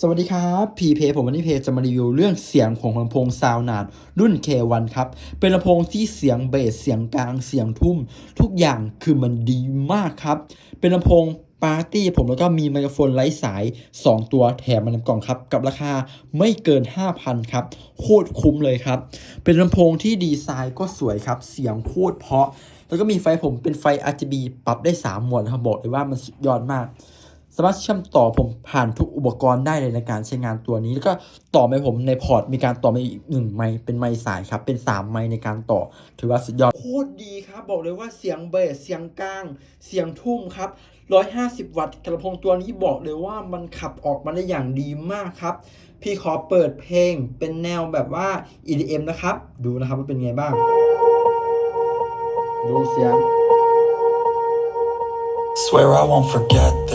สวัสดีครับพีเพผมวันนี้เพจะมารีวิวเรื่องเสียงของลำโพงซาวนาดรุ่น K1 ครับ เป็นลำโพงที่เสียงเบสเสียงกลางเสียงทุ่ม ทุกอย่างคือมันดีมากครับ เป็นลำโพงปาร์ตี้ผมแล้วก็มีไมโครโฟนไร้สาย 2 ตัวแถมมาในกล่องครับ กับราคาไม่เกิน 5,000 ครับ โคตรคุ้มเลยครับ เป็นลำโพงที่ดีไซน์ก็สวยครับ เสียงโคตรเพราะ แล้วก็มีไฟผมเป็นไฟ RGB ปรับได้3โหมดครับบอกเลยว่ามันสุดยอดมาก สามารถเชื่อมต่อผมผ่านทุกอุปกรณ์ได้เลยในการใช้งานตัวนี้ แล้วก็ต่อไมค์ผมในพอร์ตมีการต่อมาอีกหนึ่งไมค์เป็นไมค์สายครับ เป็น 3 ไมค์ในการต่อ ถือว่าสุดยอดโคตรดีครับ บอกเลยว่าเสียงเบสเสียงกลาง เสียงทุ่มครับ150 วัตต์กระพงตัวนี้บอกเลยว่ามันขับออกมาได้อย่างดีมากครับ พี่ขอเปิดเพลงเป็นแนวแบบว่า EDM นะครับ ดูนะครับว่าเป็นไงบ้าง ดูเสียง Swear I won't forget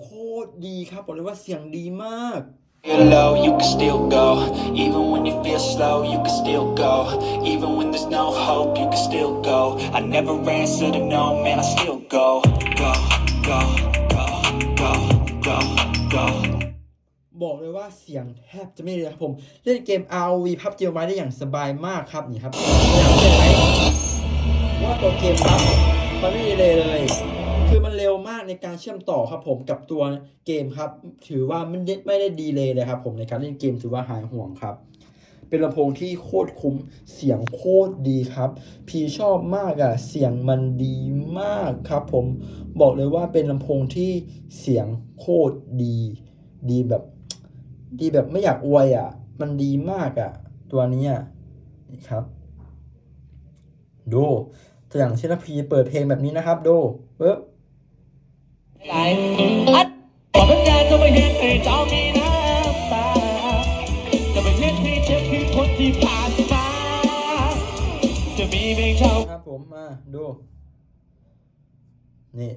โคตรดีครับบอกเลยว่าเสียงดีมาก Feel low, you can still go. Even when you feel slow, you can still go. Even when there's no hope, you can still go. I never answer to no, man, I still go. Go, go, go, go, go, go. บอกเลยว่าเสียงแทบจะไม่เลยครับผม เล่นเกม ROV พับเจียวไว้ได้อย่างสบายมากครับนี่ครับอยากเห็นไหมว่าตัวเกมครับมันไม่เลยเลย คือมันเร็วมากในการเชื่อมต่อครับผมกับตัวเกมครับ ถือว่ามันไม่ได้ดีเลยเลยครับผมในการเล่นเกมถือว่าหายห่วงครับ เป็นลำโพงที่โคตรคุ้มเสียงโคตรดีครับ พีชอบมากอะเสียงมันดีมากครับ ผมบอกเลยว่าเป็นลำโพงที่เสียงโคตรดี ดีแบบ ดีแบบไม่อยากอวยอะมันดีมากอะตัวนี้นี่ครับ ดูตัวอย่างเช่นพีเปิดเพลงแบบนี้นะครับ ดูปึ๊บ หลอัดบอกเป็นการจะไม่เห็นให้เจ้ามีน้ำตา จะไม่เห็นให้เจ็บคือคนที่ผ่านมา จะมีเพียงเจ้าครับผมมาดู นี่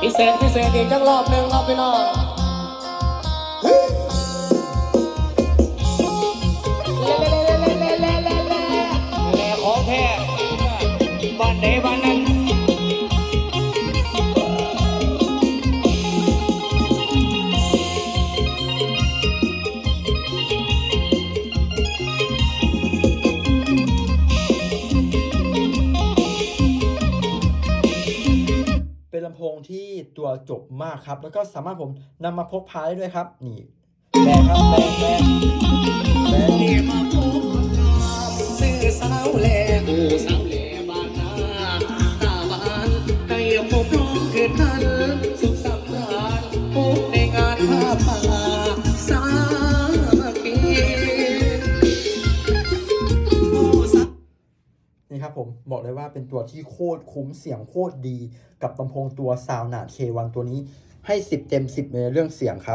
พิเศษพิเศษอีกจังรอบหนึ่งรอบพี่น้อง บ้านไหนบ้านนั้นเป็นลำโพงที่ตัวจบมากครับ แล้วก็สามารถผมนำมาพกพาได้ด้วยครับ นี่แบนครับแบนแบนแบน นี่ครับผมบอกเลยว่าเป็นตัวที่โคตรคุ้มเสียงโคตรดี กับลำโพงตัวซาวนาด K1 ตัวนี้ให้ 10 เต็ม 10ในเรื่องเสียงครับ